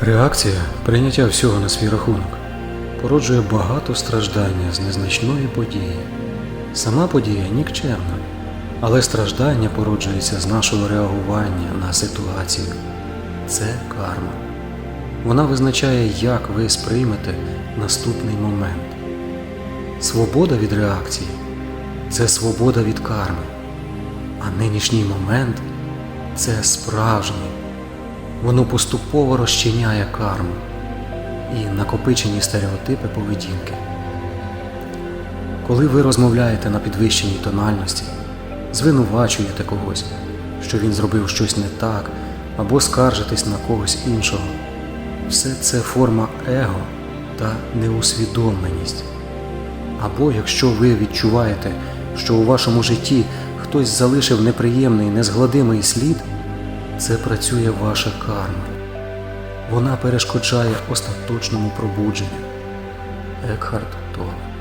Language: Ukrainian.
Реакція прийняття всього на свій рахунок породжує багато страждання з незначної події. Сама подія нікчемна, але страждання породжується з нашого реагування на ситуацію. Це карма. Вона визначає, як ви сприймете наступний момент. Свобода від реакції це свобода від карми, а нинішній момент це справжній. Воно поступово розчиняє карму і накопичені стереотипи поведінки. Коли ви розмовляєте на підвищеній тональності, звинувачуєте когось, що він зробив щось не так, або скаржитесь на когось іншого, все це форма его та неусвідомленість. Або якщо ви відчуваєте, що у вашому житті хтось залишив неприємний, незгладимий слід, це працює ваша карма. Вона перешкоджає остаточному пробудженню. Екхард Толе